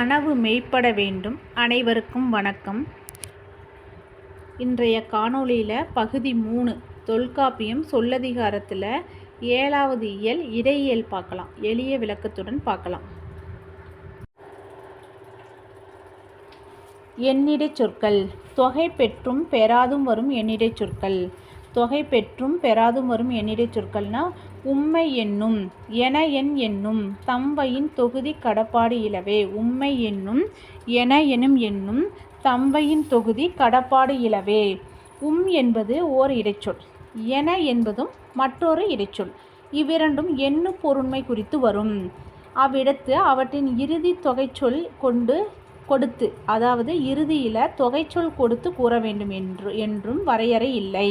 கனவு மெய்ப்பட வேண்டும். அனைவருக்கும் வணக்கம். இன்றைய காணொளியில் பகுதி மூணு தொல்காப்பியம் சொல்லதிகாரத்தில் ஏழாவது இயல் இடையியல் பார்க்கலாம். எளிய விளக்கத்துடன் பார்க்கலாம். எண்ணிடை சொற்கள் தொகை பெற்றும் பெறாதும் வரும் எண்ணிடை சொற்கள். தொகை பெற்றும் பெறாதும் வரும் எண்ணிடைச் சொற்கள்னா உம்மை என்னும் என என் என்னும் தம்பையின் தொகுதி கடப்பாடு இலவே உம்மை என்னும் என எனும் என்னும் தம்பையின் தொகுதி கடப்பாடு இலவே. உம் என்பது ஓர் இடைச்சொல் என என்பதும் மற்றொரு இடைச்சொல் இவ்விரண்டும் எண்ணு பொருண்மை குறித்து வரும். அவ்விடத்து அவற்றின் இறுதி தொகைச்சொல் கொண்டு கொடுத்து அதாவது இறுதியில் தொகைச்சொல் கொடுத்து கூற வேண்டும் என்று என்றும் வரையறை இல்லை.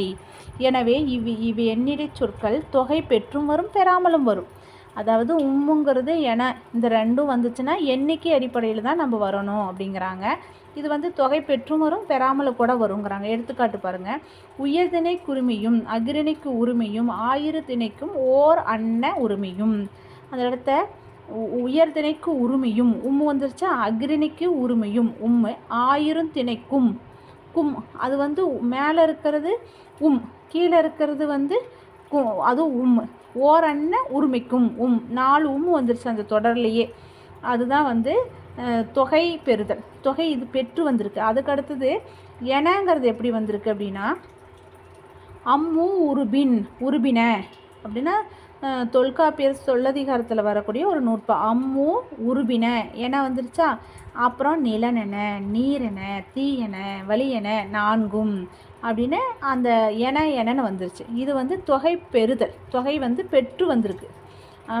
எனவே இவ் இவ் எண்ணிடைச் சொற்கள் தொகை பெற்றும் வரும் பெறாமலும் வரும். அதாவது உம்முங்கிறது என இந்த ரெண்டும் வந்துச்சுன்னா எண்ணிக்கை அடிப்படையில் தான் நம்ம வரணும் அப்படிங்கிறாங்க. இது வந்து தொகை பெற்றும் வரும் பெறாமலும் கூட வருங்கிறாங்க. எடுத்துக்காட்டு பாருங்கள் உயர்திணை குருமியும் அகிரணிக்கு உரிமையும் ஆயிரு திணைக்கும் ஓர் அன்ன உரிமையும். அந்த இடத்த உ- உயர்திணைக்கு உரிமையும் உம் வந்துருச்சா அக்ரிணிக்கு உரிமையும் உம்மு ஆயிரம் திணைக்கும் கும். அது வந்து மேலே இருக்கிறது உம் கீழே இருக்கிறது வந்து அதுவும் உம் ஓரன்ன உரிமைக்கும் உம். நாலு உம் வந்துருச்சு அந்த தொடர்லையே. அதுதான் வந்து தொகை பெறுதல். தொகை இது பெற்று வந்திருக்கு. அதுக்கு அடுத்தது எனங்கிறது எப்படி வந்திருக்கு அப்படின்னா அம்மு உருபின் உருபின அப்படின்னா தொல்காப்பியர் சொல்லதிகாரத்தில் வரக்கூடிய ஒரு நூற்பா. அம்மு உருபின. என வந்துருச்சா? அப்புறம் நிலனென நீரென தீயென வலியன நான்கும். அப்படின்னு அந்த என எனன்னு வந்துருச்சு. இது வந்து தொகை பெறுதல். தொகை வந்து பெற்று வந்திருக்கு.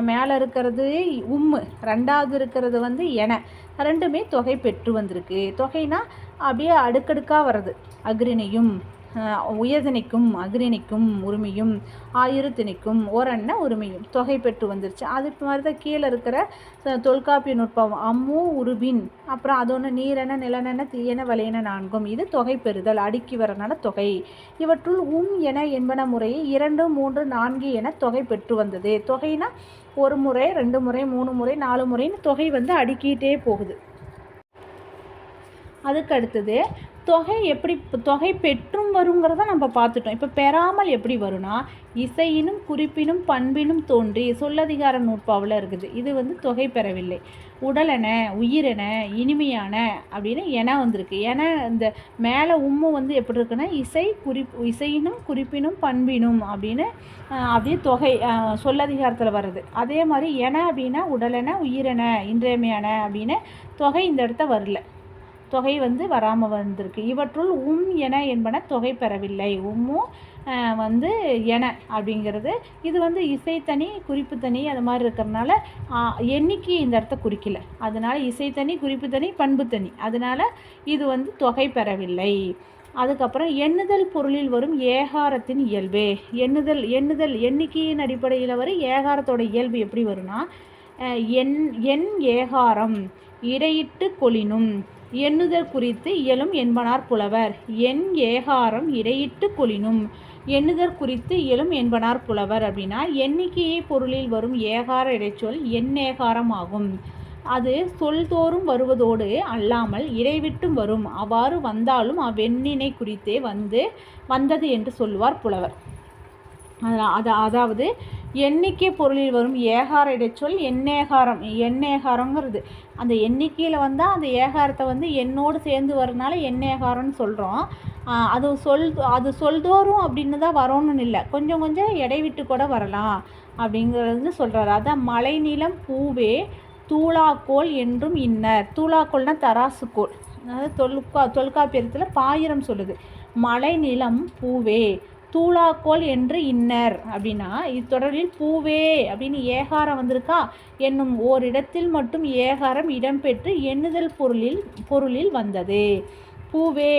மேலே இருக்கிறது உம்மு ரெண்டாவது இருக்கிறது வந்து என. ரெண்டுமே தொகை பெற்று வந்திருக்கு. தொகைனா அப்படியே அடுக்கடுக்காக வர்றது. அக்ரிணையும் உயர்திணைக்கும் அக்ரிணைக்கும் உரிமையும் ஆயிரத்திணைக்கும் ஓரண்ண உரிமையும் தொகை பெற்று வந்துருச்சு. அது மாதிரி தான் கீழே இருக்கிற தொல்காப்பிய நுட்பம் அம்மு உருபின் அப்புறம் அது ஒன்று நீரென நிலனென தீயென வலையென நான்கும். இது தொகை பெறுதல் அடுக்கி வரனால தொகை. இவற்றுள் உம் என என்பன முறையை இரண்டு மூன்று நான்கு என தொகை பெற்று வந்தது. தொகைனா ஒரு முறை ரெண்டு முறை மூணு முறை நாலு முறைன்னு தொகை வந்து அடுக்கிட்டே போகுது. அதுக்கு அடுத்தது தொகை எப்படி தொகை பெற்றும் வருங்கிறத நம்ம பார்த்துட்டோம். இப்போ பெறாமல் எப்படி வரும்னா இசையினும் குறிப்பினும் பண்பினும் தோன்றி சொல்லதிகார நூற்பாவில் இருக்குது. இது வந்து தொகை பெறவில்லை. உடலென உயிரென இனிமையான அப்படின்னு என வந்திருக்கு. ஏன்னா இந்த மேலே உம்மு வந்து எப்படி இருக்குன்னா இசை குறிப் இசையினும் குறிப்பினும் பண்பினும் அப்படின்னு அப்படியே தொகை சொல்லதிகாரத்தில் வருது. அதே மாதிரி என அப்படின்னா உடலென உயிரென இன்றியமையான அப்படின்னு தொகை இந்த இடத்த வரல. தொகை வந்து வராமல் வந்திருக்கு. இவற்றுள் உம் என என்பன தொகை பெறவில்லை. உம்மும் வந்து என அப்படிங்கிறது. இது வந்து இசைத்தனி குறிப்பு தனி அது மாதிரி இருக்கிறதுனால எண்ணிக்கை இந்த இடத்த குறிக்கல. அதனால் இசைத்தனி குறிப்பு தனி பண்பு தனி அதனால் இது வந்து தொகை பெறவில்லை. அதுக்கப்புறம் எண்ணுதல் பொருளில் வரும் ஏகாரத்தின் இயல்பு. எண்ணுதல் எண்ணுதல் எண்ணிக்கையின் அடிப்படையில் வரும் ஏகாரத்தோட இயல்பு எப்படி வரும்னா எண் எண் ஏகாரம் இடையிட்டு கொளினும். எண்ணுதல் குறித்து இயலும் என்பனார் புலவர். எண் ஏகாரம் இடையிட்டு கொளினும் எண்ணுதல் குறித்து இயலும் என்பனார் புலவர். அப்படின்னா எண்ணிக்கையை பொருளில் வரும் ஏகார இடைச்சொல் எண்ணேகாரம் ஆகும். அது சொல்தோறும் வருவதோடு அல்லாமல் இடைவிட்டும் வரும். அவ்வாறு வந்தாலும் அவ்வெண்ணினை குறித்தே வந்து வந்தது என்று சொல்லுவார் புலவர். அதாவது எண்ணிக்கை பொருளில் வரும் ஏகார இடைச்சொல் எண்ணேகாரம் எண்ணேகாரங்கிறது அந்த எண்ணிக்கையில் வந்தால் அந்த ஏகாரத்தை வந்து என்னோடு சேர்ந்து வரனால எண்ணேகாரம்னு சொல்கிறோம் அது சொல் அது சொல்தோறும் அப்படின்னு தான் வரணும்னு இல்லை. கொஞ்சம் கொஞ்சம் இடைவிட்டு கூட வரலாம் அப்படிங்கிறது சொல்கிறாரு அதான் மலைநிலம் பூவே தூளாக்கோல் என்றும் இன்னர். தூளாக்கோல்னா தராசுக்கோல் அதாவது தொல்கா தொல்காப்பியத்தில் பாயிரம் சொல்லுது. மலைநிலம் பூவே தூளாக்கோல் என்று இன்னர். அப்படின்னா இத்தொடரில் பூவே அப்படின்னு ஏகாரம் வந்திருக்கா? என்னும் ஓரிடத்தில் மட்டும் ஏகாரம் இடம்பெற்று எண்ணுதல் பொருளில் பொருளில் வந்தது. பூவே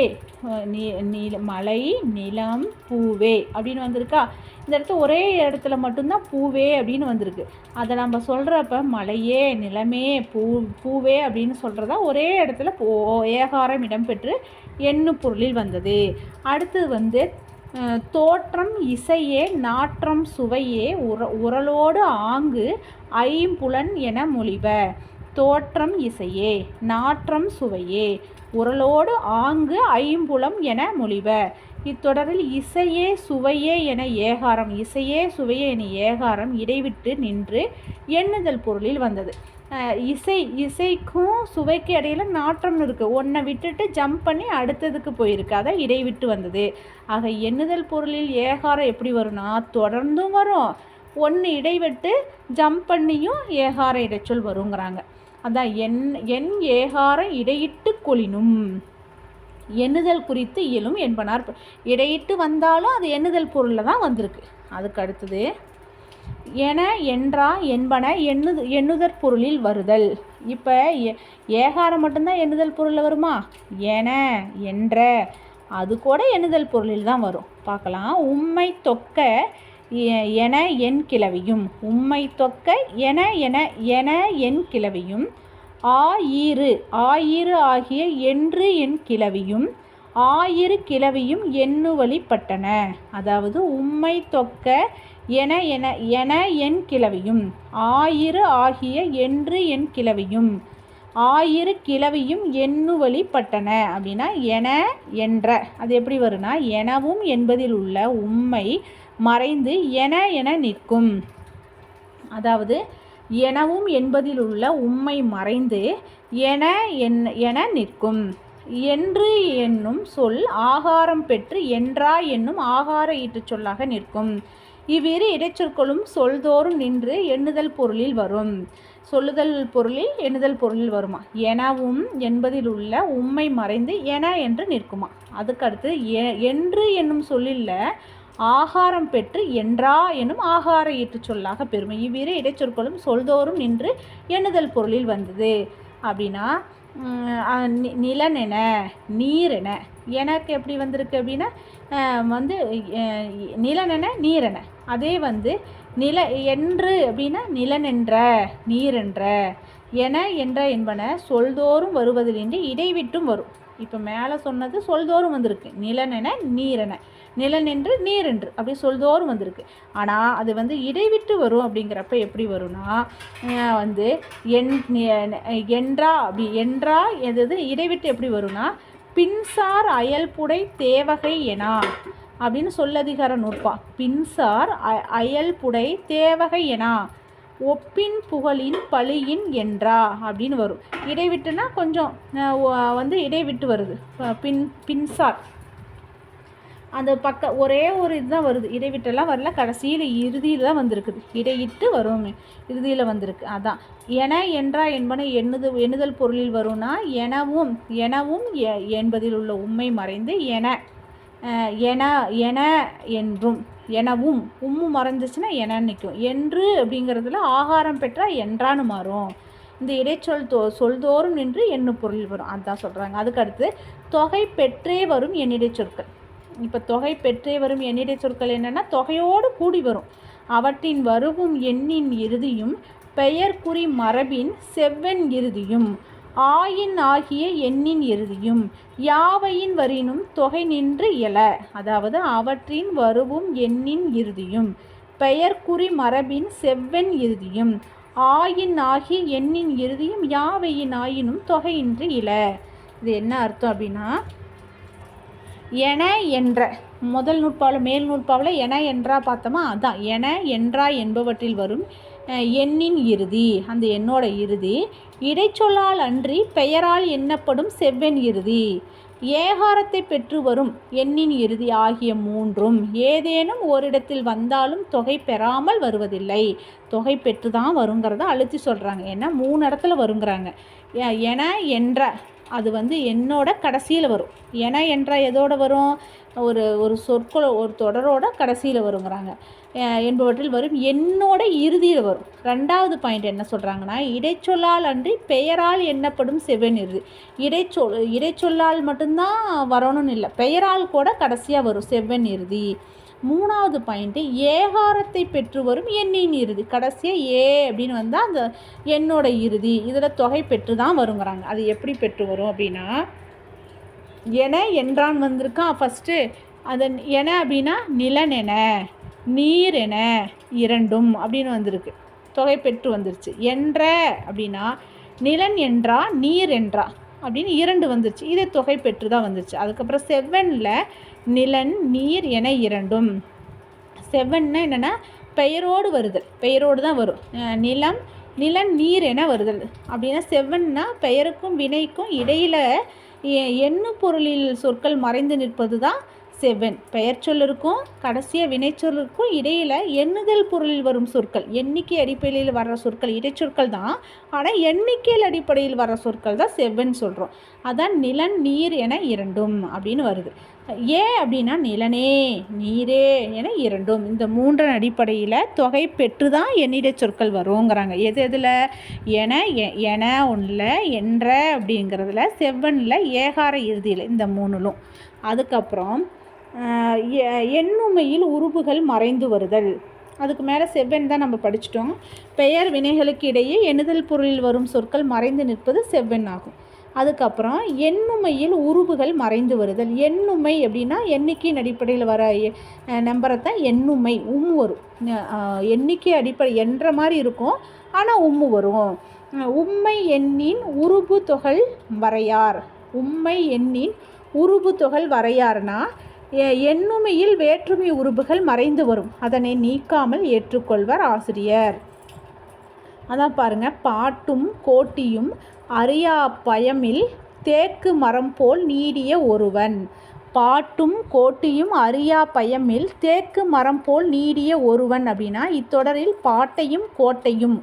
நீ மலை நிலம் பூவே அப்படின்னு வந்திருக்கா? இந்த இடத்துல ஒரே இடத்துல மட்டும்தான் பூவே அப்படின்னு வந்திருக்கு. அதை நம்ம சொல்கிறப்ப மலையே நிலமே பூ பூவே அப்படின்னு சொல்கிறதா ஒரே இடத்துல போ ஏகாரம் இடம்பெற்று எண்ணு பொருளில் வந்தது. அடுத்தது வந்து தோற்றம் இசையே நாற்றம் சுவையே உர உரலோடு ஆங்கு ஐம்புலன் என மொழிப. தோற்றம் இசையே நாற்றம் சுவையே உரலோடு ஆங்கு ஐம்புலம் என மொழிப. இத்தொடரில் இசையே சுவையே என ஏகாரம் இசையே சுவையே என ஏகாரம் இடைவிட்டு நின்று எண்ணுதல் பொருளில் வந்தது. இசை இசைக்கும் சுவைக்கும் இடையில நாற்றம்னு இருக்குது ஒன்றை விட்டுட்டு ஜம்ப் பண்ணி அடுத்ததுக்கு போயிருக்கு. அதை இடைவிட்டு வந்தது. ஆக எண்ணுதல் பொருளில் ஏகாரம் எப்படி வரும்னா தொடர்ந்தும் வரும். ஒன்று இடைவிட்டு ஜம்ப் பண்ணியும் ஏகார இடைச்சொல் வருங்கிறாங்க. அதான் என் என் ஏகாரம் இடையிட்டு கொளினும். எண்ணுதல் குறித்து இயலும் என்பனார். இடையிட்டு வந்தாலும் அது எண்ணுதல் பொருளில் தான் வந்திருக்கு. அதுக்கு அடுத்தது என என்றா என்பன எண்ணு எண்ணுதற் பொருளில் வருதல். இப்போ ஏகாரம் மட்டும்தான் எண்ணுதல் பொருளில் வருமா? என என்ற. அது கூட எண்ணுதல் பொருளில் தான் வரும். பார்க்கலாம். உம்மை தொக்க எ- என என் கிளவியும். உம்மை தொக்க என என என என் கிளவியும். ஆயிரு ஆயிரு ஆகிய என்று என் கிளவியும். ஆயிரு கிளவியும் எண்ணுவழிப்பட்டன அதாவது உம்மை தொக்க என என என என் கிளவியும். ஆயிரு ஆகிய என்று என் கிளவியும். ஆயிரு கிளவியும் எண்ணுவழிப்பட்டன அப்படின்னா என என்ற. அது எப்படி வரும்னா எனவும் என்பதில் உள்ள உம்மை மறைந்து என என நிற்கும். அதாவது எனவும் என்பதில் உள்ள உம்மை மறைந்து என என் என நிற்கும். என்று என்னும் சொல் ஆகாரம் பெற்று என்றா என்னும் ஆகார ஈட்டுச் சொல்லாக நிற்கும். இவ்விரு இடைச்சொற்களும் சொல்தோறும் நின்று எண்ணுதல் பொருளில் வரும். சொல்லுதல் பொருளில் எண்ணுதல் பொருளில் வருமா? எனவும் என்பதில் உள்ள உம்மை மறைந்து என என்று நிற்குமா? அதுக்கடுத்து எ- என்று என்னும் சொல்லில் ஆகாரம் பெற்று என்றா எனும் ஆகார ஈற்று சொல்லாக பெருமை இவ்விரு இடைச்சொற்களும் சொல்தோறும் நின்று எண்ணுதல் பொருளில் வந்தது. அப்படின்னா நி- நிலனென நீரென எனக்கு எப்படி வந்திருக்கு அப்படின்னா வந்து நிலனென நீரென அதே வந்து நில என்று அப்படின்னா நிலனென்ற நீரென்ற என என்ற என்பன சொல்தோறும் வருவதிலின்றி இடைவிட்டும் வரும். இப்போ மேலே சொன்னது சொல்தோறும் வந்திருக்கு. நிலனென நீரென. நிலனென்று நீரென்று. அப்படி சொல்தோறும் வந்திருக்கு. ஆனால் அது வந்து இடைவிட்டு வரும் அப்படிங்கிறப்ப எப்படி வரும்னா வந்து என் என்றா அப்படி என்றா எது இடைவிட்டு எப்படி வரும்னா பின்சார் அயல்புடை தேவகை எனா. அப்படின்னு சொல்லதிகார நூற்பா. பின்சார் அ- அயல்புடை தேவகை எனா ஒப்பின் புகழின் பழியின் என்றா அப்படின்னு வரும். இடைவிட்டுனா கொஞ்சம் வந்து இடைவிட்டு வருது. பின் பின்சார். அந்த பக்க ஒரே ஒரு இதுதான் வருது. இடைவிட்டெல்லாம் வரல. கடைசியில் இறுதியில் தான் வந்திருக்குது. இடையிட்டு வரும் இறுதியில் வந்திருக்கு. அதான். என என்றா என்பன எண்ணுது எண்ணுதல் பொருளில் வரும்னா எனவும் எனவும் எ- என்பதில் உள்ள உண்மை மறைந்து என. என என என்றும் எனவும் உம்மு மறந்துச்சுன்னா என நிற்கும் என்று அப்படிங்கிறதுல ஆகாரம் பெற்றால் என்றான்னு மாறும். இந்த இடைச்சொல் தோ சொல்தோறும் நின்று எண்ணு பொருள் வரும். அதான் சொல்கிறாங்க அதுக்கடுத்து தொகை பெற்றே வரும் எண்ணிடை சொற்கள் இப்போ தொகை பெற்றே வரும் எண்ணிடை சொற்கள் என்னென்னா தொகையோடு கூடி வரும். அவற்றின் வருவும் எண்ணின் இறுதியும் பெயர் குறி மரபின் செவ்வெண் இறுதியும். ஆயின் ஆகிய எண்ணின் இறுதியும் யாவையின் வரினும் தொகை நின்று இயல. அதாவது அவற்றின் வருவும் எண்ணின் இறுதியும் பெயர்குறி மரபின் செவ்வெண் இறுதியும் ஆயின் ஆகிய எண்ணின் இறுதியும் யாவையின் ஆயினும் தொகையின்றி இல இது என்ன அர்த்தம் அப்படின்னா என என்ற முதல் நூற்பாவில் மேல் நூற்பாவில் என என்றா பார்த்தோமா? அதான் என என்றா என்பவற்றில் வரும் எண்ணின் இறுதி. அந்த எண்ணோட இறுதி இடைச்சொல்லால் அன்றி பெயரால் எண்ணப்படும் செவ்வெண் இறுதி. ஏகாரத்தை பெற்று வரும் எண்ணின் இறுதி ஆகிய மூன்றும் ஏதேனும் ஓரிடத்தில் வந்தாலும் தொகை பெறாமல் வருவதில்லை. தொகை பெற்று தான் வருங்கிறத அழுத்தி சொல்கிறாங்க ஏன்னா மூணு இடத்துல வருங்கிறாங்க. என என்ற. அது வந்து என்னோட கடைசியில் வரும். என என்ற எதோட வரும்? ஒரு ஒரு சொற்கள் ஒரு தொடரோட கடைசியில் வருங்கிறாங்க. என்பவற்றில் வரும் என்னோட இறுதியில் வரும். ரெண்டாவது பாயிண்ட் என்ன சொல்கிறாங்கன்னா இடைச்சொல்லால் அன்றி பெயரால் எண்ணப்படும் செவன் இறுதி. இடைச்சொல் இடைச்சொல்லால் மட்டும்தான் வரணும்னு இல்லை பெயரால் கூட கடைசியாக வரும் செவ்வன் இறுதி. மூணாவது பாயிண்ட்டு ஏகாரத்தை பெற்று வரும் எண்ணின் இறுதி. கடைசியாக ஏ அப்படின்னு வந்தால் அந்த எண்ணோட இறுதி. இதில் தொகை பெற்று தான் வருங்கிறாங்க. அது எப்படி பெற்று வரும் அப்படின்னா என என்றான் வந்திருக்கான் ஃபஸ்ட்டு அதன் என அப்படின்னா நிலன் என நீர் என இரண்டும் அப்படின்னு வந்திருக்கு. தொகை பெற்று வந்துருச்சு. என்ற அப்படின்னா நிலன் என்றா நீர் என்றா அப்படின்னு இரண்டு வந்துருச்சு. இதே தொகை பெற்று தான் வந்துருச்சு. அதுக்கப்புறம் செவ்வனில் நிலன் நீர் என இரண்டும். செவ்வன்னா என்னென்னா பெயரோடு வருதல். பெயரோடு தான் வரும். நிலம் நிலன் நீர் என வருதல். அப்படின்னா செவ்வன்னா பெயருக்கும் வினைக்கும் இடையில் எ- பொருளில் சொற்கள் மறைந்து நிற்பது தான் செவ்வன் பெயர் சொல்லிருக்கும் கடைசியாக வினைச்சொல்லிருக்கும் இடையில் எண்ணுதல் பொருளில் வரும் சொற்கள் எண்ணிக்கை அடிப்படையில் வர்ற சொற்கள் இடைச்சொற்கள் தான். ஆனால் எண்ணிக்கையில் அடிப்படையில் வர்ற சொற்கள் தான் செவ்வன் சொல்கிறோம் அதான் நிலன் நீர் என இரண்டும் அப்படின்னு வருது. ஏன் அப்படின்னா நிலனே நீரே என இரண்டும். இந்த மூன்றன் அடிப்படையில் தொகை பெற்று தான் என்னிட சொற்கள் வருங்கிறாங்க எது எதில்? என எ- என ஒன்றில் என்ற அப்படிங்கிறதுல செவ்வனில் ஏகார இறுதியில் இந்த மூணுலும் அதுக்கப்புறம் எ- எண்ணுமையில் உருபுகள் மறைந்து வருதல். அதுக்கு மேலே செவ்வன் தான் நம்ம படிச்சிட்டோம். பெயர் வினைகளுக்கு இடையே எண்ணுதல் பொருளில் வரும் சொற்கள் மறைந்து நிற்பது செவ்வன் ஆகும். அதுக்கப்புறம் எண்ணுமையில் உருபுகள் மறைந்து வருதல். எண்ணுமை அப்படின்னா எண்ணிக்கையின் அடிப்படையில் வர நம்பரை தான் எண்ணுமை உம் வரும். எண்ணிக்கை அடிப்படை என்ற மாதிரி இருக்கும். ஆனால் உம்மு வரும். உம்மை எண்ணின் உருபு தொகல் வரையார். உம்மை எண்ணின் உருபு தொகல் வரையார்னா எண்ணுமையில் வேற்றுமை உருபுகள் மறைந்து வரும். அதனை நீக்காமல் ஏற்றுக்கொள்வர் ஆசிரியர். அதான் பாருங்க பாட்டும் கோட்டியும் அறியா பயமில் தேக்கு மரம் போல் நீடிய ஒருவன். பாட்டும் கோட்டியும் அறியா பயமில் தேக்கு மரம் போல் நீடிய ஒருவன் அப்படின்னா இத்தொடரில் பாட்டையும் கோட்டையும்.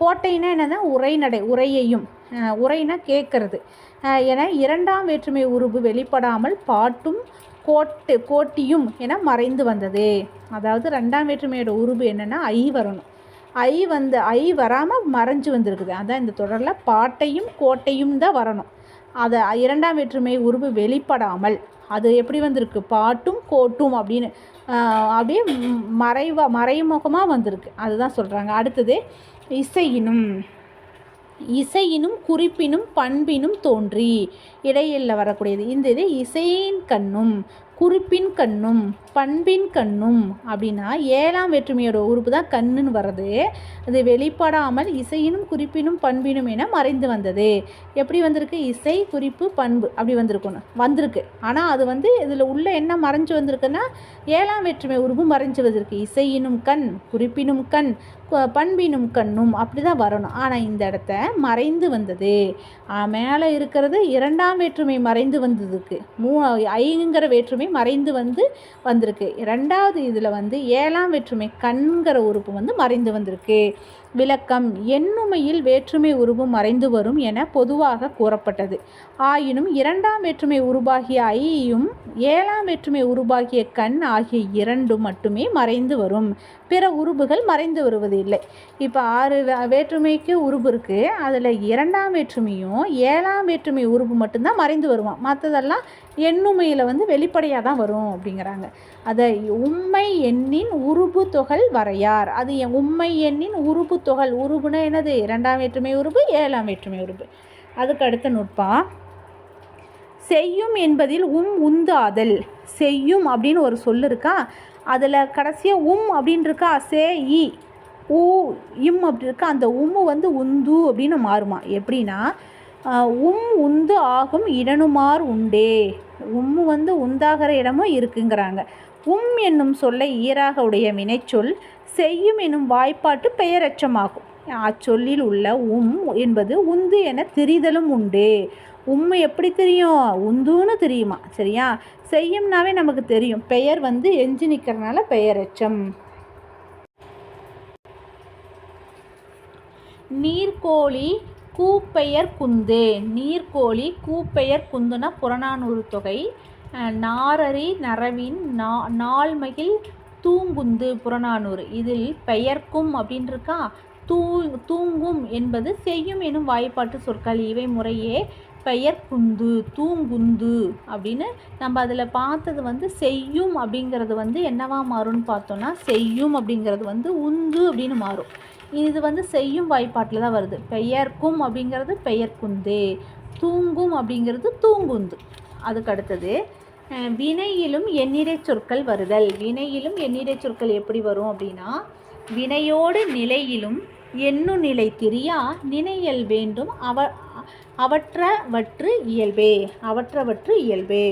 கோட்டைனா என்னன்னா உரைநடை உரையையும் உரைனா கேட்கறது. என இரண்டாம் வேற்றுமை உருபு வெளிப்படாமல் பாட்டும் கோட்டு கோட்டியும் என மறைந்து வந்தது. அதாவது ரெண்டாம் வேற்றுமையோட உருபு என்னென்னா ஐ வரணும் ஐ வந்து ஐ வராமல் மறைஞ்சு வந்திருக்குது. அதான் இந்த தொடரில் பாட்டையும் கோட்டையும் தான் வரணும். அதை இரண்டாம் வேற்றுமை உருவு வெளிப்படாமல் அது எப்படி வந்திருக்கு? பாட்டும் கோட்டும் அப்படின்னு அப்படியே மறைவா மறைமுகமாக வந்திருக்கு. அதுதான் சொல்கிறாங்க அடுத்தது இசையினும் இசையினும் குறிப்பினும் பண்பினும் தோன்றி இடையில வரக்கூடியது. இந்த இது இசையின் கண்ணும் குறிப்பின் கண்ணும் பண்பின் கண்ணும் அப்படின்னா ஏழாம் வேற்றுமையோட உறுப்பு தான் கண்ணுன்னு வர்றது. அது வெளிப்படாமல் இசையினும் குறிப்பினும் பண்பினும் என மறைந்து வந்தது. எப்படி வந்திருக்கு? இசை குறிப்பு பண்பு அப்படி வந்திருக்கணும் வந்திருக்கு. ஆனால் அது வந்து இதில் உள்ள என்ன மறைஞ்சு வந்திருக்குன்னா ஏழாம் வேற்றுமை உறுப்பு மறைஞ்சு வந்திருக்கு. இசையினும் கண் குறிப்பினும் கண். பண்பினும் கண்ணும் அப்படி தான் வரணும். ஆனால் இந்த இடத்த மறைந்து வந்தது. மேலே இருக்கிறது இரண்டாம் வேற்றுமை மறைந்து வந்ததுக்கு. மூ ஐங்கிற வேற்றுமை மறைந்து வந்து வந்திருக்கு. ரெண்டாவது இதில் வந்து ஏழாம் வேற்றுமை கண்கிற உறுப்பு வந்து மறைந்து வந்திருக்கு. விளக்கம். எண்ணுமையில் வேற்றுமை உருவு மறைந்து வரும் என பொதுவாக கூறப்பட்டது. ஆயினும் இரண்டாம் வேற்றுமை உருவாகிய ஐயும் ஏழாம் வேற்றுமை உருவாகிய கண் ஆகிய இரண்டும் மட்டுமே மறைந்து வரும். பிற உருபுகள் மறைந்து வருவது இல்லை. இப்போ ஆறு வேற்றுமைக்கு உருபு இருக்குது அதில் இரண்டாம் வேற்றுமையும் ஏழாம் வேற்றுமை உருபு மட்டும்தான் மறைந்து வருவான் மற்றதெல்லாம் எண்ணுமையில் வந்து வெளிப்படையாக தான் வரும் அப்படிங்கிறாங்க. அதை உண்மை எண்ணின் உருபு தொகல் வரையார் அது என் உண்மை எண்ணின் உருபு தொகல். உருபுனா என்னது? இரண்டாம் வேற்றுமை உருபு ஏழாம் வேற்றுமை உருபு. அதுக்கு அடுத்த நுட்பம் செய்யும் என்பதில் உம் உந்தாதல். செய்யும் அப்படின்னு ஒரு சொல் இருக்கா? அதில் கடைசியாக உம் அப்படின்னு இருக்கா? சே இ ஊ இம் அப்படி இருக்கா? அந்த உம்மு வந்து உந்து அப்படின்னு மாறுமா. எப்படின்னா உம் உந்து ஆகும் இடனுமார் உண்டே. உம்மு வந்து உந்தாகிற இடமும் இருக்குங்கிறாங்க. உம் என்னும் சொல்லை ஈராக உடைய வினைச்சொல் செய்யும் என்னும் வாய்ப்பாட்டு பெயரச்சமாகும். அச்சொல்லில் உள்ள உம் என்பது உந்து என தெரிதலும் உண்டு. உம்மை எப்படி தெரியும்? உந்துன்னு தெரியுமா? சரியா? செய்யும்னாவே நமக்கு தெரியும். பெயர் வந்து எஞ்சி நிற்கிறனால பெயரச்சம். நீர்க்கோழி கூப்பெயர் குந்து நீர்க்கோழி கூப்பெயர் குந்துனா புறநானூறு தொகை. நாரரி நரவின் நா நாள்மகில் தூங்குந்து புறநானூறு. இதில் பெயர்க்கும் அப்படின்னு இருக்கா தூ தூங்கும் என்பது செய்யும் எனும் வாய்ப்பாட்டு சொற்கள். இவை முறையே பெயர் குந்து தூங்குந்து அப்படின்னு நம்ம அதில் பார்த்தது வந்து செய்யும் அப்படிங்கிறது வந்து என்னவா மாறும்னு பார்த்தோன்னா செய்யும் அப்படிங்கிறது வந்து உந்து அப்படின்னு மாறும். இது வந்து செய்யும் வாய்ப்பாட்டில் தான் வருது. பெயர்க்கும் அப்படிங்கிறது பெயர்க்குந்து தூங்கும் அப்படிங்கிறது தூங்குந்து. அதுக்கு அடுத்தது வினையிலும் எண்ணிடை சொற்கள் வருதல். வினையிலும் எண்ணிடை சொற்கள் எப்படி வரும் அப்படின்னா வினையோடு நிலையிலும் எண்ணு நிலை திரியா நினையல் வேண்டும் அவ அவற்றவற்று இயல்பே அவற்றவற்று இயல்பே.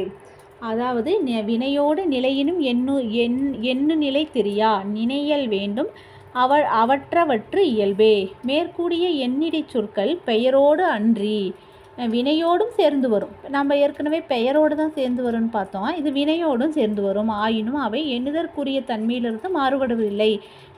அதாவது வினையோடு நிலையினும் எண்ணு எண் எண்ணு நிலை தெரியா? நினையல் வேண்டும். அவ அவற்றவற்று இயல்பே. மேற்கூடிய எண்ணிடைச் சொற்கள் பெயரோடு அன்றி வினையோடும் சேர்ந்து வரும். நம்ம ஏற்கனவே பெயரோடு தான் சேர்ந்து வரும்னு பார்த்தோம். இது வினையோடும் சேர்ந்து வரும். ஆயினும் அவை எண்ணுதற்குரிய தன்மையிலிருந்து மாறுபடவில்லை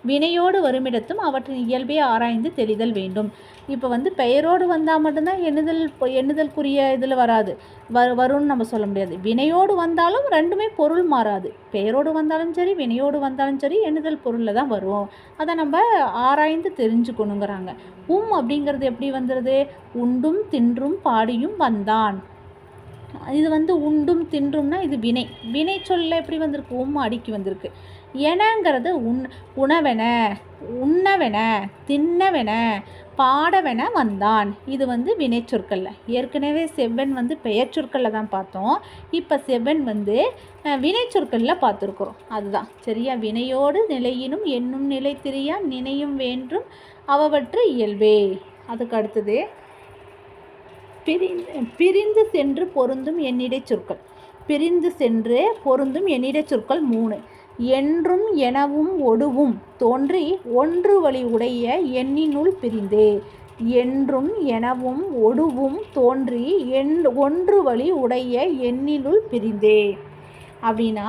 வினையோடு வருமிடத்தும் அவற்றின் இயல்பை ஆராய்ந்து தெளிதல் வேண்டும். இப்போ வந்து பெயரோடு வந்தால் மட்டும்தான் எண்ணுதல் எண்ணுதல்குரிய இதில் வராது. வரு வரும்னு நம்ம சொல்ல முடியாது. வினையோடு வந்தாலும் ரெண்டுமே பொருள் மாறாது. பெயரோடு வந்தாலும் சரி வினையோடு வந்தாலும் சரி எண்ணுதல் பொருளில் தான் வரும். அதை நம்ம ஆராய்ந்து தெரிஞ்சுக்கணுங்கிறாங்க. உம் அப்படிங்கிறது எப்படி வந்துடுது உண்டும் தின்றும் பாடியும் வந்தான். இது வந்து உண்டும் தின்றும்னா இது வினை. வினை சொல்ல எப்படி வந்திருக்கு? உம் அடிக்கி வந்திருக்கு. எனங்கிறது உண் உணவென உண்ணவென தின்னவென பாடவென வந்தான். இது வந்து வினைச்சொற்களில் ஏற்கனவே செவ்வன் வந்து பெயர் சொற்களில் தான் பார்த்தோம். இப்போ செவ்வன் வந்து வினைச்சொற்களில் பார்த்துருக்குறோம். அதுதான். சரியா? வினையோடு நிலையினும் என்னும் நிலை தெரியா நினையும் வேண்டும் அவவற்று இயல்பே. அதுக்கு அடுத்தது பிரிந்து பிரிந்து சென்று பொருந்தும் என்னிடை சொற்கள். பிரிந்து சென்று பொருந்தும் என்னிடை சொற்கள் மூணு. என்றும் எனவும் ஒடுவும் தோன்றி ஒன்று வழி உடைய எண்ணினுள் பிரிந்தே. என்றும் எனவும் ஒடுவும் தோன்றி எண் ஒன்று வழி உடைய எண்ணினுள் பிரிந்தே. அப்படின்னா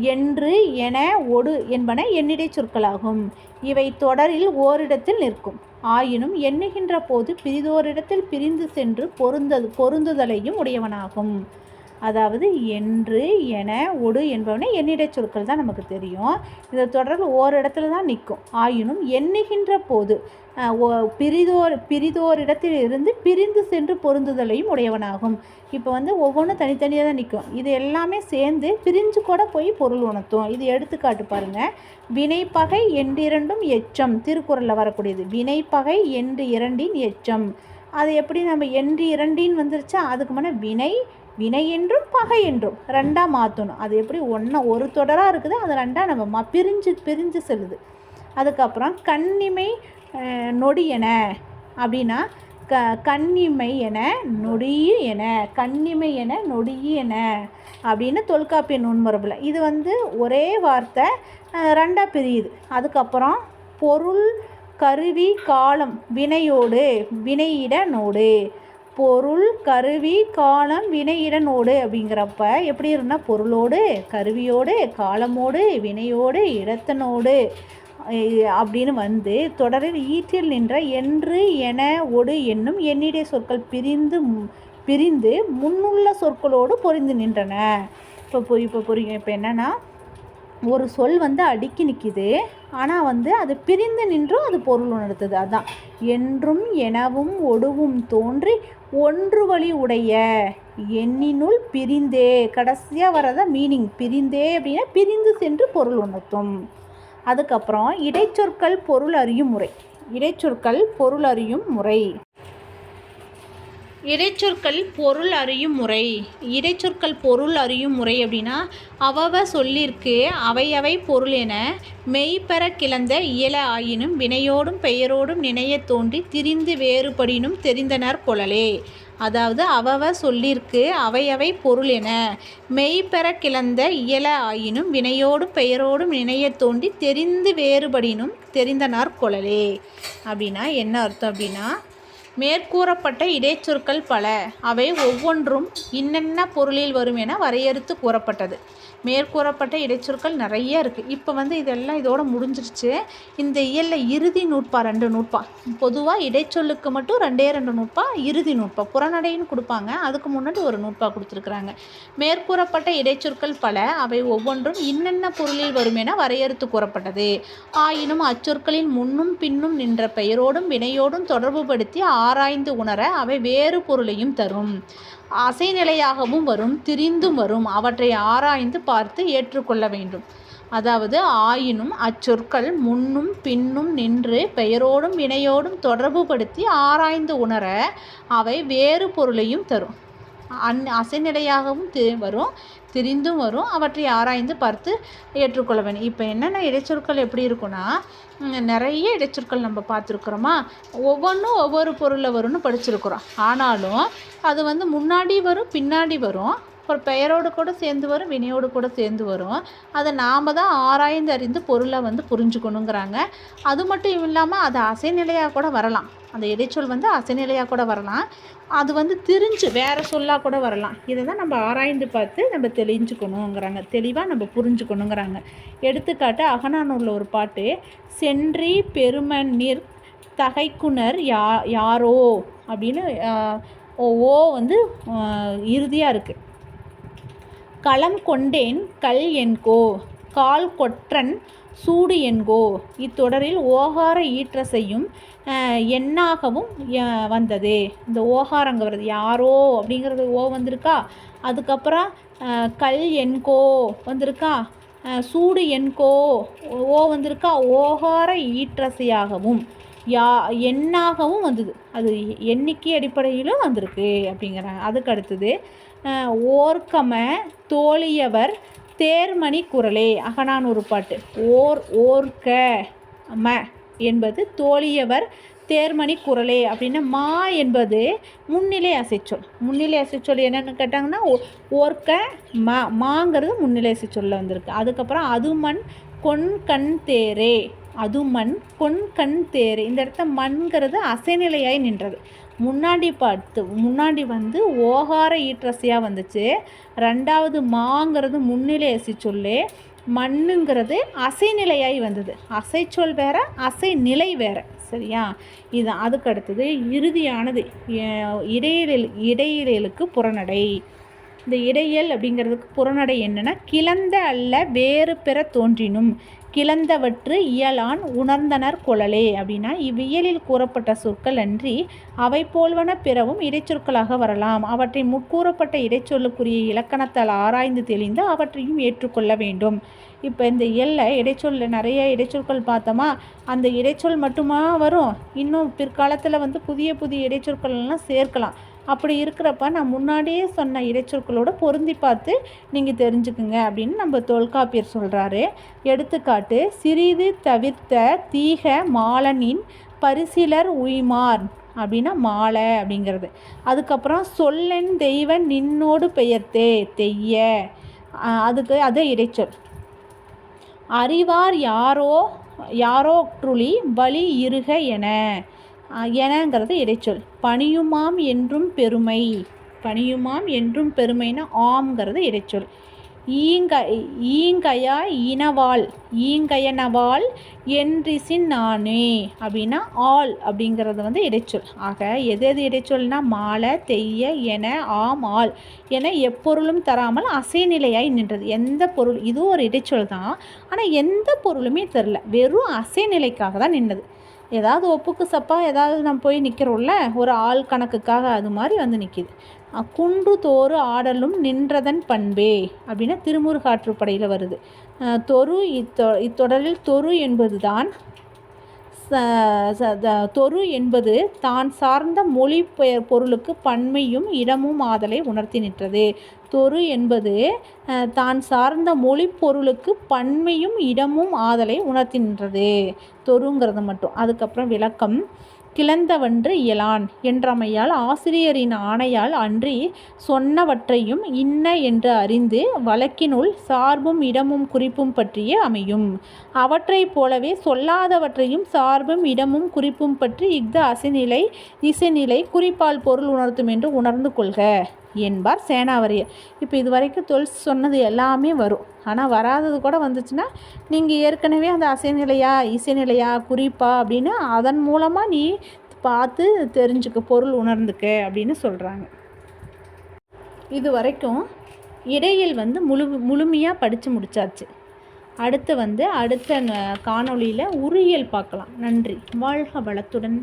என்று என ஒடு என்பன எண்ணிடைச் சொற்களாகும். இவை தொடரில் ஓரிடத்தில் நிற்கும். ஆயினும் எண்ணுகின்ற போது பிரிதோரிடத்தில் பிரிந்து சென்று பொருந்தது பொருந்துதலையும் உடையவனாகும். அதாவது என்று என ஒடு என்பவனை எண்ணிடைச் சொற்கள் தான் நமக்கு தெரியும். இந்த தொடர்பு ஓரிடத்துல தான் நிற்கும். ஆயினும் எண்ணுகின்ற போது பிரிதோர் பிரிதோரிடத்தில் இருந்து பிரிந்து சென்று பொருந்துதலையும் உடையவனாகும். இப்போ வந்து ஒவ்வொன்றும் தனித்தனியாக தான் நிற்கும். இது எல்லாமே சேர்ந்து பிரிஞ்சு கூட போய் பொருள் உணர்த்தும். இது எடுத்துக்காட்டு பாருங்கள் வினைப்பகை என்றிரண்டும் எச்சம். திருக்குறளில் வரக்கூடியது. வினைப்பகை என்று இரண்டின் எச்சம். அது எப்படி நம்ம என்று இரண்டின் வந்துருச்சா? அதுக்கு முன்னே வினை வினை என்றும் பகை என்றும் ரெண்டாக மாற்றணும் அது எப்படி ஒன்றா ஒரு தொடராக இருக்குது அது ரெண்டாக நம்ம மா பிரிஞ்சு பிரிஞ்சு செல்லுது. அதுக்கப்புறம் கண்ணிமை நொடி என. அப்படின்னா க கண்ணிமை என நொடியு என கண்ணிமை என நொடியு என அப்படின்னு தொல்காப்பிய நுண்மரபில். இது வந்து ஒரே வார்த்தை ரெண்டாக பிரியுது. அதுக்கப்புறம் பொருள் கருவி காலம் வினையோடு வினையிட நோடு. பொருள் கருவி காலம் வினையிடனோடு அப்படிங்கிறப்ப எப்படி இருந்தால் பொருளோடு கருவியோடு காலமோடு வினையோடு இடத்தனோடு அப்படின்னு வந்து தொடரில் ஈற்றில் நின்ற என்று என ஒடு என்னும் என்னுடைய சொற்கள் பிரிந்து பிரிந்து முன்னுள்ள சொற்களோடு பொரிந்து நின்றன. இப்போ இப்போ இப்போ புரியும் இப்போ என்னென்னா ஒரு சொல் வந்து அடுக்கி நிற்கிது ஆனால் வந்து அது பிரிந்து நின்றும் அது பொருள் உணர்த்துது. அதுதான் என்றும் எனவும் ஒடுவும் தோன்றி ஒன்று வழி உடைய எண்ணினுள் பிரிந்தே கடைசியாக வரத மீனிங் பிரிந்தே அப்படின்னா பிரிந்து சென்று பொருள் உணர்த்தும். அதுக்கப்புறம் இடைச்சொற்கள் பொருள் அறியும் முறை. இடைச்சொற்கள் பொருள் அறியும் முறை. இடைச்சொற்கள் பொருள் அறியும் முறை. இடைச்சொற்கள் பொருள் அறியும் முறை அப்படின்னா அவவ சொல்லிற்கு அவையவை பொருள் என மெய்ப்பெற கிளந்த இயல ஆயினும் வினையோடும் பெயரோடும் நினைய தோன்றி திரிந்து வேறுபடினும் தெரிந்தனர் கொளலே. அதாவது அவவ சொல்லிற்கு அவையவை பொருள் என மெய்ப்பெற கிளந்த இயல ஆயினும் வினையோடும் பெயரோடும் நினையத் தோண்டி தெரிந்து வேறுபடினும் தெரிந்தனார் கொளலே. அப்படின்னா என்ன அர்த்தம் அப்படின்னா மேற்கூறப்பட்ட இடைச்சொற்கள் பல. அவை ஒவ்வொன்றும் இன்னென்ன பொருளில் வரும் என வரையறுத்து கூறப்பட்டது. மேற்கூறப்பட்ட இடைச்சொற்கள் நிறைய இருக்குது இப்போ வந்து இதெல்லாம் இதோட முடிஞ்சிருச்சு. இந்த இயலில் இறுதி நூற்பா ரெண்டு நூற்பா. பொதுவாக இடைச்சொல்லுக்கு மட்டும் ரெண்டே ரெண்டு நூற்பா இறுதி நூற்பா. புறநடைன்னு கொடுப்பாங்க. அதுக்கு முன்னாடி ஒரு நூற்பா கொடுத்துருக்குறாங்க. மேற்கூறப்பட்ட இடைச்சொற்கள் பல. அவை ஒவ்வொன்றும் இன்னென்ன பொருளில் வரும் என வரையறுத்து கூறப்பட்டது. ஆயினும் அச்சொற்களின் முன்னும் பின்னும் நின்ற பெயரோடும் வினையோடும் தொடர்புபடுத்தி ஆராய்ந்து உணர அவை வேறு பொருளையும் தரும். அசைநிலையாகவும் வரும் திரிந்தும் வரும். அவற்றை ஆராய்ந்து பார்த்து ஏற்றுக்கொள்ள வேண்டும். அதாவது ஆயினும் அச்சொற்கள் முன்னும் பின்னும் நின்று பெயரோடும் வினையோடும் தொடர்புபடுத்தி ஆராய்ந்து உணர அவை வேறு பொருளையும் தரும். அந் அசைநிலையாகவும் தி வரும். தெரிந்தும் வரும் அவற்றை ஆராய்ந்து பார்த்து ஏற்றுக்கொள்ள வேண்டும். இப்போ என்னென்ன இடைச்சொற்கள் எப்படி இருக்குன்னா நிறைய இடைச்சொற்கள் நம்ம பார்த்துருக்குறோமா? ஒவ்வொன்றும் ஒவ்வொரு பொருளில் வரும்னு படிச்சிருக்கிறோம். ஆனாலும் அது வந்து முன்னாடி வரும் பின்னாடி வரும். ஒரு பெயரோடு கூட சேர்ந்து வரும் வினையோடு கூட சேர்ந்து வரும். அதை நாம் தான் ஆராய்ந்து அறிந்து பொருளை வந்து புரிஞ்சுக்கணுங்கிறாங்க. அது மட்டும் இல்லாமல் அது அசைநிலையாக கூட வரலாம். அந்த இடைச்சொல் வந்து அசைநிலையாக கூட வரலாம். அது வந்து திரிஞ்சு வேறு சொல்லாக கூட வரலாம். இதை தான் நம்ம ஆராய்ந்து பார்த்து நம்ம தெளிஞ்சுக்கணுங்கிறாங்க. தெளிவாக நம்ம புரிஞ்சுக்கணுங்கிறாங்க. எடுத்துக்காட்டு அகனானூரில் ஒரு பாட்டு சென்றி பெருமன் நீர் தகைக்குனர் யா யாரோ? அப்படின்னு ஓ ஓ வந்து இறுதியாக இருக்குது களம் கொண்டேன் கல் என்கோ கால் கொற்றன் சூடு என்கோ. இத்தொடரில் ஓகார ஈற்றசையும் எண்ணாகவும் வந்தது. இந்த ஓகாரங்கிறது யாரோ அப்படிங்கிறது ஓ வந்திருக்கா? அதுக்கப்புறம் கல் என்கோ வந்திருக்கா? சூடு என்கோ ஓ வந்திருக்கா? ஓகார ஈற்றசையாகவும் யா எண்ணாகவும் வந்தது. அது எண்ணிக்கை அடிப்படையிலும் வந்திருக்கு அப்படிங்கிறாங்க. அதுக்கு அடுத்தது ஓர்க்கம தோழியவர் தேர்மணி குரலே. ஒரு பாட்டு. ஓர் ஓர்க்க ம என்பது தோழியவர் தேர்மணி குரலே அப்படின்னா மா என்பது முன்னிலை அசைச்சொல். முன்னிலை அசைச்சொல் என்னென்னு கேட்டாங்கன்னா ஓ- ஓர்க்க ம மாங்கிறது முன்னிலை அசைச்சொல்ல வந்திருக்கு. அதுக்கப்புறம் அதுமண் கொன் கண் தேரே. அதுமண் கொன் கண் தேரே. இந்த இடத்த மண்கிறது அசைநிலையாய் நின்றது. முன்னாடி பார்த்து முன்னாடி வந்து ஓகார ஈற்றசையாக வந்துச்சு. ரெண்டாவது மாங்கிறது முன்னிலை அசைச்சொல்லு மண்ணுங்கிறது அசைநிலையாகி வந்தது. அசைச்சொல் வேற அசைநிலை வேற. சரியா? இது அதுக்கு அடுத்தது இறுதியானது இடையிலில் இடையியல் புறநடை. இந்த இடையல் அப்படிங்கிறதுக்கு புறநடை என்னன்னா கிளந்த அல்ல வேறு பெற தோன்றினும். கிளந்தவற்று இயலான் உணர்ந்தனர் குழலே அப்படின்னா இவ்வியலில் கூறப்பட்ட சொற்கள் அன்றி அவை போல்வன பிறவும் இடைச்சொற்களாக வரலாம். அவற்றை முற்கூறப்பட்ட இடைச்சொல்லுக்குரிய இலக்கணத்தால் ஆராய்ந்து தெளிந்து அவற்றையும் ஏற்றுக்கொள்ள வேண்டும். இப்போ இந்த இயல்ல இடைச்சொல்லில் நிறைய இடைச்சொற்கள் பார்த்தோமா? அந்த இடைச்சொல் மட்டுமா வரும்? இன்னும் பிற்காலத்தில் வந்து புதிய புதிய இடைச்சொற்கள் எல்லாம் சேர்க்கலாம். அப்படி இருக்கிறப்ப நான் முன்னாடியே சொன்ன இடைச்சொற்களோடு பொருந்தி பார்த்து நீங்கள் தெரிஞ்சுக்குங்க அப்படின்னு நம்ம தொல்காப்பியர் சொல்கிறாரு எடுத்துக்காட்டு சிறிது தவிர்த்த தீக மாலனின் பரிசிலர் உய்மார் அப்படின்னா மாலை அப்படிங்கிறது. அதுக்கப்புறம் சொல்லென் தெய்வ நின்னோடு பெயர்த்தே தெய்ய. அதுக்கு அதே இடைச்சொல். அறிவார் யாரோ யாரோ ட்ருளி பலி இருக என. எனங்கிறது இடைச்சொல். பணியுமாம் என்றும் பெருமை. பணியுமாம் என்றும் பெருமைன்னா ஆம்ங்கிறது இடைச்சொல். ஈங்க ஈங்கயா இனவாள். ஈங்கையனவாள் என்றிசின் நானே அப்படின்னா ஆள் அப்படிங்கிறது வந்து இடைச்சொல். ஆக எது எது இடைச்சொல்னா மாலை தெய்ய என ஆம் ஆள் என எப்பொருளும் தராமல் அசைநிலையாய் நின்றது. எந்த பொருள்? இது ஒரு இடைச்சொல் தான். ஆனால் எந்த பொருளுமே தெரில வெறும் அசைநிலைக்காக தான் நின்றது. ஏதாவது ஒப்புக்கு சப்பா ஏதாவது நம்ம போய் நிற்கிறோம்ல ஒரு ஆள் கணக்குக்காக அது மாதிரி வந்து நிற்கிது குன்று தோறு ஆடலும் நின்றதன் பண்பே அப்படின்னா திருமுருகாற்றுப்படையில் வருது. தொரு இத்தொ இத்தொடரில் தொரு என்பது தான் தொரு என்பது தான் சார்ந்த மொழி பெயர் பொருளுக்கு பன்மையும் இடமும் ஆதலை உணர்த்தி நிற்றது. தொரு என்பது தான் சார்ந்த மொழி பொருளுக்கு பன்மையும் இடமும் ஆதலை உணர்த்தின்றது தொருங்கிறது மட்டும். அதுக்கப்புறம் விளக்கம். கிளந்தவன்று இயலான் என்றமையால் ஆசிரியரின் ஆணையால் அன்றி சொன்னவற்றையும் இன்ன என்று அறிந்து வழக்கினுள் சார்பும் இடமும் குறிப்பும் பற்றியே அமையும். அவற்றைப் போலவே சொல்லாதவற்றையும் சார்பும் இடமும் குறிப்பும் பற்றி இஃது அசைநிலை இசைநிலை குறிப்பால் பொருள் உணர்த்தும் என்று உணர்ந்து கொள்க. என்பார் சேனாவரியர். இப்போ இது வரைக்கும் தொல்ஸ் சொன்னது எல்லாமே வரும். ஆனால் வராதது கூட வந்துச்சுன்னா நீங்கள் ஏற்கனவே அந்த அசைநிலையா இசைநிலையா குறிப்பா அப்படின்னு அதன் மூலமாக நீ பார்த்து தெரிஞ்சுக்க பொருள் உணர்ந்துக்க அப்படின்னு சொல்கிறாங்க இது வரைக்கும் இடையில் வந்து முழு முழுமையாக படித்து முடிச்சாச்சு. அடுத்து வந்து அடுத்த காணொளியில் உரியல் பார்க்கலாம். நன்றி. வாழ்க வளத்துடன்.